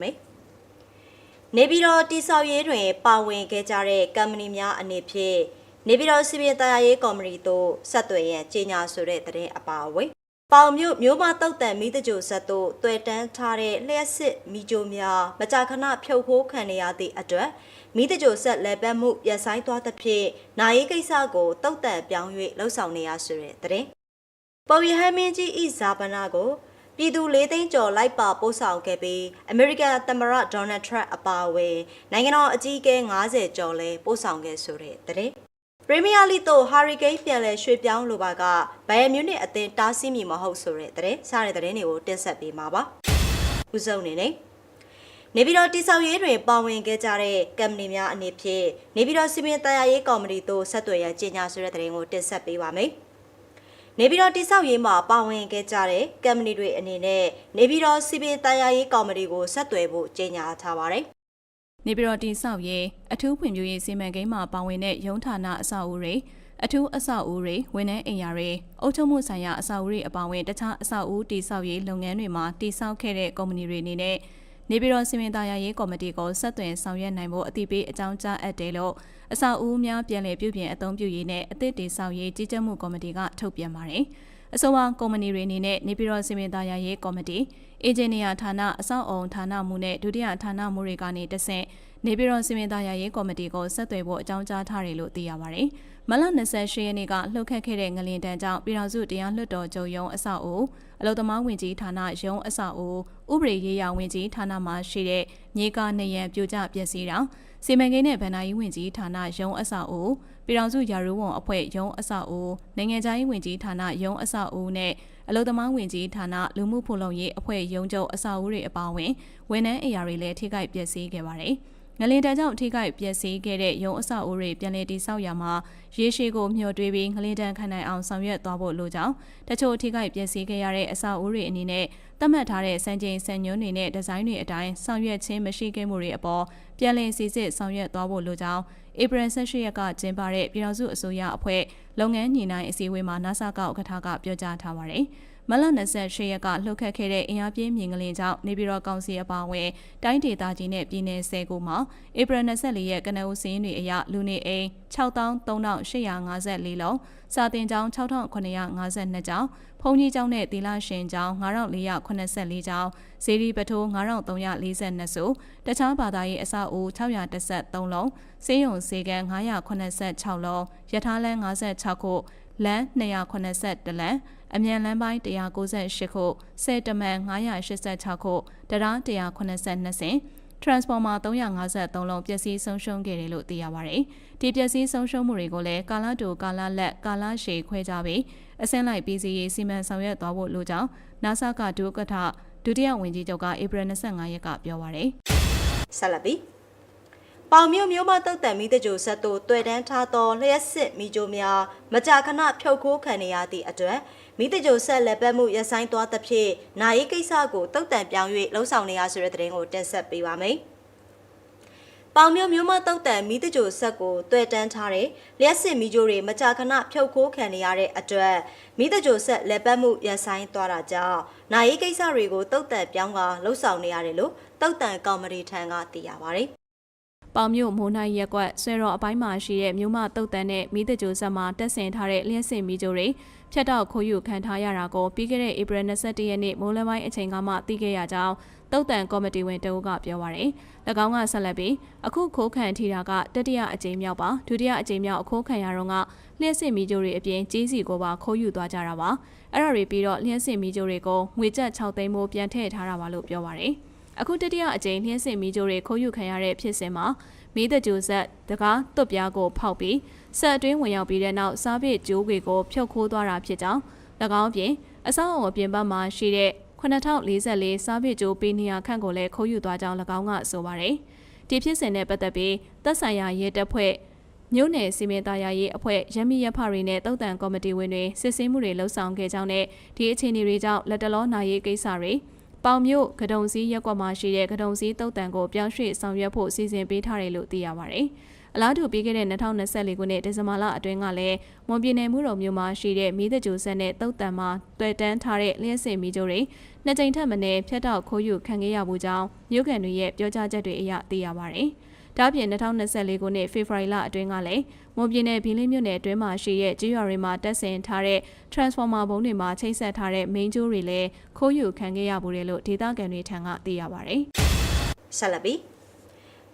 မယ်နေပြည်တော်တိဆောက်ရေးတွင် ပါဝင်ခဲ့ကြတဲ့ကမ္ပဏီများအနေဖြင့်နေပြည်တော်စီမံတရားရေးကော်မတီသို့ဆက်သွယ်ရန်ကြေညာဆိုတဲ့သတင်းအပါအဝင်ပေါင်မြို့မြို့မတုတ်တန်မိတကြိုဆက်သို့တွေ့တန်းထားတဲ့လျှက်စစ်မိကြိုများမကြာခဏဖြုတ်ခိုးခံရသည့်အတွက်မိတကြိုဆက်လက်ပတ်မှုရပ်ဆိုင်းသွားသဖြင့်နိုင်ရေးကိစ္စကိုတုတ်တန်ပြောင်း၍လှုပ်ဆောင်နေရဆိုတဲ့သတင်းပေါ်ရီဟမ်းမင်းကြီးဤဇာပနာကို ပြည်သူ၄သိန်းကျော်လိုက်ပါပို့ဆောင်ခဲ့ပြီးအမေရိကန်သမ္မတဒေါ်နယ်ထရန့်အပါအဝင်နိုင်ငံတော်အကြီးအကဲ90ကျော်လည်းပို့ဆောင်ခဲ့ဆိုတဲ့တဲ့ပရီးမီးယားလိတို့ဟာရီကိန်းပြန်လည်ရွှေ့ပြောင်းလိုပါကဘိုင်ယန်မြူနစ်အသင်းတားဆီးမိမဟုတ်ဆိုတဲ့တဲ့စားတဲ့တဲ့တွေကိုတင်ဆက်ပေးမှာပါ။ဦးစုံနေနေနေပြည်တော်တိဆောက်ရေးတွင်ပါဝင်ခဲ့ကြတဲ့ကမ္ပဏီများအနေဖြင့်နေပြည်တော်စီမံတရားရေးကော်မတီသို့ဆက်သွယ်ရန်ကြေညာဆိုတဲ့တဲ့ကိုတင်ဆက်ပေးပါမယ်။ နေပြည်တော်တိဆောက်ရေးမှာပါဝင်ခဲ့ကြတဲ့ကမ္ပဏီတွေအနေနဲ့နေပြည်တော်စီပင်တရားရေးကော်မတီကိုဆက်သွယ်ဖို့ကြေညာထားပါတယ်နေပြည်တော်တင်ဆောက်ရေးအထူးဖွံ့ဖြိုးရေးစီမံကိန်းမှာပါဝင်တဲ့ရုံးဌာနအဆောက်အဦတွေအထူးအဆောက်အဦတွေဝန်ထမ်းအိမ်ယာတွေအုပ်ချုပ်မှုဆိုင်ရာအဆောက်အဦတွေအပါအဝင်တခြားအဆောက်အဦတည်ဆောက်ရေးလုပ်ငန်းတွေမှာတည်ဆောက်ခဲ့တဲ့ကုမ္ပဏီတွေအနေနဲ့ နေပြည်တော်စီမံသားရရေးကော်မတီကိုဆက်သွယ်ဆောင်ရွက်နိုင်ဖို့အတိပေးအကြောင်းကြားအပ်တယ်လို့အဆောက်အဦများပြန်လည်ပြုပြင်အသုံးပြုရေးနဲ့အသစ်တည်ဆောက်ရေးကြီးကြပ်မှုကော်မတီကထုတ်ပြန်ပါတယ်။အဆိုပါကုမ္ပဏီတွေအနေနဲ့နေပြည်တော်စီမံသားရရေးကော်မတီအင်ဂျင်နီယာဌာနအဆောက်အုံဌာနမှုနဲ့ဒုတိယဌာနမှုတွေကနေတဆင့်နေပြည်တော်စီမံသားရရေးကော်မတီကိုဆက်သွယ်ဖို့အကြောင်းကြားထားတယ်လို့သိရပါတယ်။မလ28ရက်နေ့ကလှုပ်ခတ်ခဲ့တဲ့ငလင်တန်းကြောင့်ပြည်တော်စုတရားလွှတ်တော်ချုပ်ရုံးအဆောက်အဦ အလုံသမားဝင်ကြီးဌာနရုံးအဆောက်အဦဥပဒေရေးရာဝင်ကြီးဌာနမှာရှိတဲ့မြေကားနေရန်ပြိုကျပျက်စီးတာစီမံကိန်းနဲ့ဗဏ္ဍာရေးဝင်ကြီးဌာနရုံးအဆောက်အဦပြည်တော်စုရာထူးဝန်အဖွဲ့ရုံးအဆောက်အဦနိုင်ငံခြားရေးဝင်ကြီးဌာနရုံးအဆောက်အဦနဲ့အလုံသမားဝင်ကြီးဌာနလူမှုဖော်လုံရေးအဖွဲ့ရုံးချုပ်အဆောက်အဦတွေအပါအဝင်ဝန်ထမ်းအရာတွေလည်းထိခိုက်ပျက်စီးခဲ့ပါတယ်။ ငလင်တန်းကြောင့်ထိခိုက်ပျက်စီးခဲ့တဲ့ရုံအဆောက်အဦတွေပြန်လည်တည်ဆောက်ရမှာရေရှည်ကိုမျှော်တွေးပြီးငလင်တန်းခံနိုင်အောင်ဆောင်ရွက်သွားဖို့လိုကြောင်းတချို့ထိခိုက်ပျက်စီးခဲ့ရတဲ့အဆောက်အဦတွေအနေနဲ့သတ်မှတ်ထားတဲ့စံချိန်စံညွှန်းတွေနဲ့ဒီဇိုင်းတွေအတိုင်းဆောင်ရွက်ခြင်းမရှိခဲ့မှုတွေအပေါ်ပြန်လည်စီစစ်ဆောင်ရွက်သွားဖို့လိုကြောင်းဧပြီ18ရက်ကကျင်းပတဲ့ပြည်ထောင်စုအစိုးရအဖွဲ့လုပ်ငန်းညီနိုင်အစည်းအဝေးမှာ NASA ကဥက္ကဋ္ဌကပြောကြားထားပါတယ်။ မလ28ရက်ကလှုပ်ခတ်ခဲ့တဲ့အင်အားပြင်းမြင်ကလေးကြောင့်နေပြည်တော်ကောင်စီအပါအဝင်တိုင်းဒေသကြီးနဲ့ပြည်နယ်10ခုမှာဧပြီ24ရက်ကနအူးစင်းတွေအရလူနေအိမ်63,854လုံးစာတင်ကျောင်း6,952ကျောင်းဖုန်ကြီးကျောင်းနဲ့တီလာရှင်ကျောင်း9,484ကျောင်းဇေဒီပထိုး9,342စုတခြားဘာသာရေးအဆောက်အဦ613လုံးစေယုံစေကန်986လုံးရထားလမ်း56ခုလမ်း281လမ်း အမြန်လမ်းပိုင်း198ခုဆယ်တမန်986ခုတရား182စင် transformer 353လုံးပျက်စီးဆုံးရှုံးခဲ့တယ်လို့သိရပါတယ်။ဒီပျက်စီးဆုံးရှုံးမှုတွေကိုလည်းကာလတိုကာလလက်ကာလရှည်ခွဲကြပြီးအစင်းလိုက်ပြည်စီရေးစီမံဆောင်ရွက်သွားဖို့လိုကြောင်း NASA ကဒုက္ကဋ္ဌဒုတိယဝန်ကြီးချုပ်ကဧပြီ25ရက်ကပြောပါရယ်ဆက်လက် ပြီးပေါင်မြို့မြို့မတုတ်တန်မိတကြိုဆက်သို့တွေ့တန်းထားသောလျှက်စစ်မိကြိုများမကြာခဏဖြုတ်ခိုးခံနေရသည့်အတွက်မိတကြိုဆက်လက်ပတ်မှုရဆိုင်သွားသဖြင့်နိုင်ရေးကိစ္စကိုတုတ်တန်ပြောင်း၍လှုံ့ဆော်နေရဆိုတဲ့သတင်းကိုတင်ဆက်ပေးပါမယ်။ပေါင်မြို့မြို့မတုတ်တန်မိတကြိုဆက်ကိုတွေ့တန်းထားတဲ့လျှက်စစ်မိကြိုတွေမကြာခဏဖြုတ်ခိုးခံနေရတဲ့အတွက်မိတကြိုဆက်လက်ပတ်မှုရဆိုင်သွားတာကြောင့်နိုင်ရေးကိစ္စတွေကိုတုတ်တန်ပြောင်းကလှုံ့ဆော်နေရတယ်လို့တုတ်တန်ကော်မတီထံကသိရပါဗျ။ ပေါင်မြို့မိုးနိုင်ရက်ကွက်ဆွဲတော်အပိုင်းမှာရှိတဲ့မြို့မတုတ်တန်နဲ့မိတကြိုဆက်မှာတက်ဆင်ထားတဲ့လျှက်စင်မီကြိုတွေဖြတ်တော့ခိုးယူခံထားရတာကိုပြီးခဲ့တဲ့ဧပြီ21ရက်နေ့မိုးလပိုင်းအချိန်ကမှသိခဲ့ရကြောင်းတုတ်တန်ကော်မတီဝင်တအုပ်ကပြောပါရယ်၎င်းကဆက်လက်ပြီးအခုခိုးခံထီတာကတတိယအကြိမ်မြောက်ပါဒုတိယအကြိမ်မြောက်အခိုးခံရတော့ကလျှက်စင်မီကြိုတွေအပြင်ကြီးစီကိုပါခိုးယူသွားကြတာပါအဲ့ဒါတွေပြီးတော့လျှက်စင်မီကြိုတွေကိုငွေကျပ်6သိန်းမိုးပြန်ထည့်ထားတာပါလို့ပြောပါရယ် အခုတတိယအကြိမ်လျှက်စင်မီကြိုတွေခိုးယူခံရတဲ့ဖြစ်စဉ်မှာမီးတကြိုဆက်တကားတွတ်ပြားကိုဖောက်ပြီးဆက်အတွင်းဝင်ရောက်ပြီးတဲ့နောက်စားပစ်ကျိုးတွေကိုဖြုတ်ခိုးသွားတာဖြစ်ကြောင်း၎င်းပြင်အဆောက်အအုံအပြင်ဘက်မှာရှိတဲ့9044စားပစ်ကျိုးပေးနေရခန့်ကိုလည်းခိုးယူသွားကြောင်း၎င်းကဆိုပါတယ်ဒီဖြစ်စဉ်နဲ့ပတ်သက်ပြီးသက်ဆိုင်ရာရဲတပ်ဖွဲ့မြို့နယ်စီမံသားယာရေးအဖွဲ့ရမီရဖတွေနဲ့တုတ်တန်ကော်မတီဝင်တွေစစ်ဆေးမှုတွေလှုပ်ဆောင်ခဲ့ကြောင်းနဲ့ဒီအခြေအနေတွေကြောင့်လက်တလောနာရေးကိစ္စတွေ ပေါင်မြို့ကဒုံစည်းရက်ကွက်မှာရှိတဲ့ကဒုံစည်းတုတ်တန်ကိုပြောင်းရွှေ့ဆောင်ရွက်ဖို့စီစဉ်ပေးထားတယ်လို့သိရပါတယ်။အလားတူပြီးခဲ့တဲ့2024ခုနှစ်ဒီဇင်ဘာလအတွင်းကလည်းမွန်ပြည်နယ်မြို့တော်မြို့မှာရှိတဲ့မီးသကြိုဆက်နဲ့တုတ်တံမှာတွေ့တန်းထားတဲ့လျှက်စင်မီးကြိုတွေနှစ်ကြိမ်ထက်မနည်းဖျက်တောက်ခိုးယူခံခဲ့ရမှုကြောင့်မြို့ကန်တွေရဲ့ပြောကြားချက်တွေအရသိရပါတယ်။ ဒါ့အပြင်2024ခုနှစ်ဖေဖော်ဝါရီလအတွင်းကလည်းမွန်ပြည်နယ်ဘီလင်းမြို့နယ်အတွင်းမှာရှိတဲ့ကြေးရွာတွေမှာတက်ဆင်ထားတဲ့ transformer ဘုံတွေမှာချိတ်ဆက်ထားတဲ့ main ကြိုးတွေလည်းခိုးယူခံခဲ့ရမှုတယ်လို့ဒေသခံတွေထံကသိရပါတယ်။ဆက်လက်ပြီး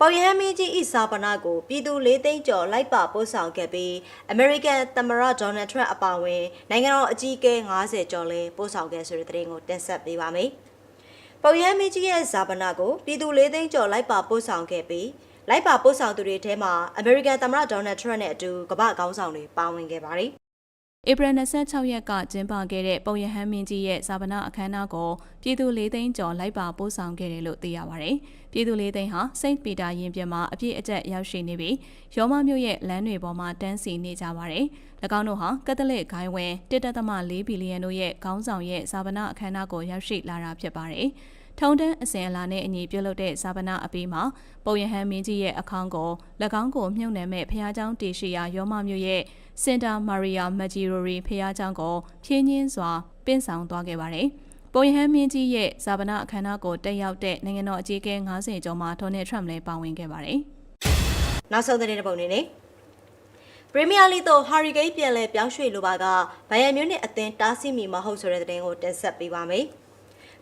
ပေါ်ရဟန်းမင်းကြီးဤစာပနာကိုပြည်သူ၄သိန်းကျော်လိုက်ပါပို့ဆောင်ခဲ့ပြီးအမေရိကန်သမ္မတဒေါ်နယ်ထရန့်အပါအဝင်နိုင်ငံတော်အကြီးအကဲ90ကျော်လည်းပို့ဆောင်ခဲ့ဆိုတဲ့သတင်းကိုတင်ဆက်ပေးပါမယ်။ပေါ်ရဟန်းမင်းကြီးရဲ့စာပနာကိုပြည်သူ၄သိန်းကျော်လိုက်ပါပို့ဆောင်ခဲ့ပြီး လိုက်ပါပို့ဆောင်သူတွေထဲမှာအမေရိကန်သမ္မတဒေါ်နယ်ထရန့်နဲ့အတူကမ္ဘာခေါင်းဆောင်တွေပါဝင်ခဲ့ပါတယ်။ဧပြီ26ရက်ကကျင်းပခဲ့တဲ့ပုံရဟန်းမင်းကြီးရဲ့ဇာပနာအခမ်းအနားကိုပြည်သူ၄သိန်းကျော်လိုက်ပါပို့ဆောင်ခဲ့တယ်လို့သိရပါတယ်။ပြည်သူ၄သိန်းဟာစိန့်ပီတာရင်ပြင်မှာအပြည့်အကျက်ရောက်ရှိနေပြီးရောမမြို့ရဲ့လမ်းတွေပေါ်မှာတန်းစီနေကြပါတယ်။၎င်းတို့ဟာကက်သလစ်ဂိုင်းဝင်1.4ဘီလီယံတို့ရဲ့ခေါင်းဆောင်ရဲ့ဇာပနာအခမ်းအနားကိုရောက်ရှိလာတာဖြစ်ပါတယ်။ ထုံတန်းအစဉ်အလာနဲ့အညီပြုလုပ်တဲ့ဇာပနာအပြီးမှာပုံရဟန်းမင်းကြီးရဲ့အခန်းကို၎င်းကိုမြုပ်နှံမဲ့ဖះเจ้าတေရှိယာရောမမြို့ရဲ့စင်တာမာရီယာမက်ဂျီရိုရီဖះเจ้าကိုဖြင်းချင်းစွာပင့်ဆောင်သွားခဲ့ပါတယ်။ပုံရဟန်းမင်းကြီးရဲ့ဇာပနာအခမ်းအနားကိုတက်ရောက်တဲ့နိုင်ငံတော်အကြီးအကဲ90ကျော်မှာဒေါ်နယ်ထရမ့်လည်းပါဝင်ခဲ့ပါတယ်။ နောက်ဆုံးသတင်းတစ်ပုဒ်နေနေပရီးမီးယားလိသို့ဟာရီကိန်းပြန်လည်ပြောင်းရွှေ့လိုပါကဘိုင်ယန်မြူးနစ်အသင်းတားဆီးမီမဟုတ်ဆိုတဲ့သတင်းကိုတင်ဆက်ပေးပါမယ်။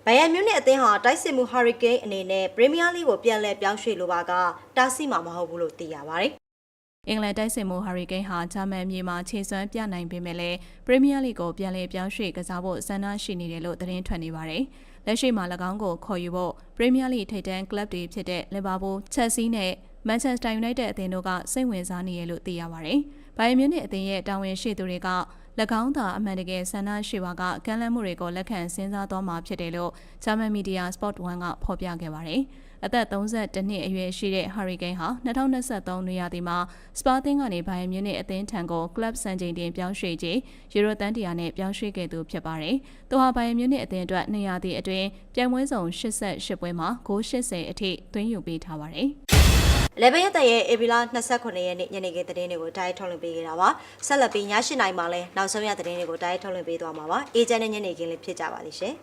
ဘိုင်ယန်မြူးနစ်အသင်းဟာတိုက်စစ်မှုဟာရီကိန်းအနေနဲ့ပရီးမီးယားလိကိုပြန်လည်ပြောင်းရွှေ့လိုပါကတားဆီးမှာမဟုတ်ဘူးလို့သိရပါတယ်။အင်္ဂလန်တိုက်စစ်မှုဟာရီကိန်းဟာဂျာမန်မြေမှာခြေစွမ်းပြနိုင်ပေမဲ့လည်းပရီးမီးယားလိကိုပြန်လည်ပြောင်းရွှေ့ကစားဖို့ဆန္ဒရှိနေတယ်လို့သတင်းထွက်နေပါတယ်။လက်ရှိမှာ၎င်းကိုခေါ်ယူဖို့ပရီးမီးယားလိထိပ်တန်းကလပ်တွေဖြစ်တဲ့လီဗာပူး၊ချက်ဆီနဲ့မန်ချက်စတာယူနိုက်တက်အသင်းတို့ကစိတ်ဝင်စားနေရလို့သိရပါတယ်။ဘိုင်ယန်မြူးနစ်အသင်းရဲ့တာဝန်ရှိသူတွေက၎ င်းသာအမှန်တကယ်ဆန္ဒရှိပါကကမ်းလှမ်းမှုတွေကိုလက်ခံစဉ်းစားသွားမှာဖြစ်တယ်လို့ဂျာမန်မီဒီယာ Sport 1ကဖော်ပြခဲ့ပါတယ်။အသက်32နှစ်အရွယ်ရှိတဲ့ Hurricane ဟာ2023နွေရာသီမှာစပါတင်ကနေဘိုင်ယန်မြူးနစ်အသင်းထံကို club စံချိန်တင်ပြောင်းရွှေ့ခြင်းယူရိုတန်တရာနဲ့ပြောင်းရွှေ့ခဲ့သူဖြစ်ပါတယ်။သူဟာဘိုင်ယန်မြူးနစ်အသင်းအတွက်2ရာသီအတွင်းပြိုင်ပွဲစုံ88ပွဲမှာဂိုး80အထိသွင်းယူပေးထားပါတယ်။ လေဘရက်တရဲ့ဧပြီလ29ရက်နေ့ညနေခင်းသတင်းတွေကိုတိုင်းထုတ်လွှင့်ပေးခဲ့တာပါဆက်လက်ပြီးည7:00နာရီမှာလည်းနောက်ဆုံးရသတင်းတွေကိုတိုင်းထုတ်လွှင့်ပေးသွားမှာပါအေဂျင့်နဲ့ညနေခင်းလေးဖြစ်ကြပါလိမ့်ရှင်